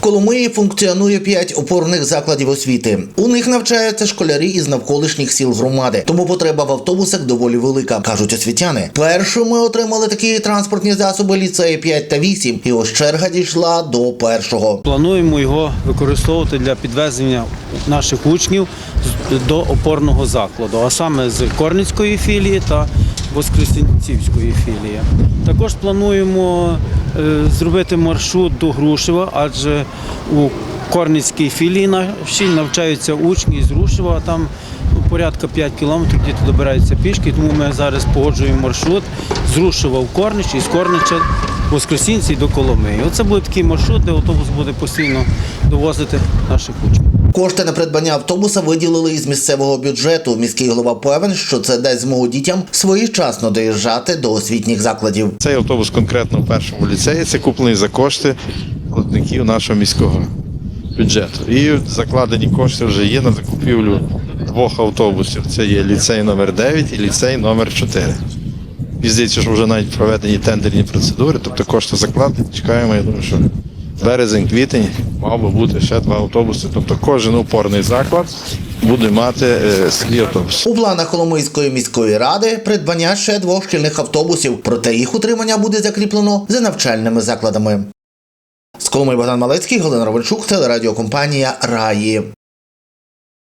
Коломиї функціонує п'ять опорних закладів освіти. У них навчаються школярі із навколишніх сіл громади. Тому потреба в автобусах доволі велика, кажуть освітяни. Першими отримали такі транспортні засоби ліцеї 5 та 8, і ось черга дійшла до першого. Плануємо його використовувати для підвезення наших учнів до опорного закладу, а саме з Корницької філії та Воскресенцівської філії. Також плануємо зробити маршрут до Грушева, адже у Корницькій філії нашій навчаються учні з Грушева, а там ну, порядка 5 кілометрів діти добираються пішки, тому ми зараз погоджуємо маршрут з Грушева в Корнич і з Корнича в Воскресінці до Коломиї. Оце буде такий маршрут, де автобус буде постійно довозити наших учнів. Кошти на придбання автобуса виділили із місцевого бюджету. Міський голова певен, що це дасть змогу дітям своєчасно доїжджати до освітніх закладів. Цей автобус конкретно в першому ліцеї це куплений за кошти платників нашого міського бюджету. І закладені кошти вже є на закупівлю двох автобусів. Це є ліцей номер 9 і ліцей номер 4. І здається, що вже навіть проведені тендерні процедури, тобто кошти закладені. Чекаємо, я думаю, що березень, квітень мав би бути ще два автобуси. Тобто кожен опорний заклад буде мати е, свій автобус. У планах Коломийської міської ради придбання ще двох шкільних автобусів, проте їх утримання буде закріплено за навчальними закладами. З Коломиї Богдан Малецький, Галина Ровенчук, телерадіокомпанія Раї.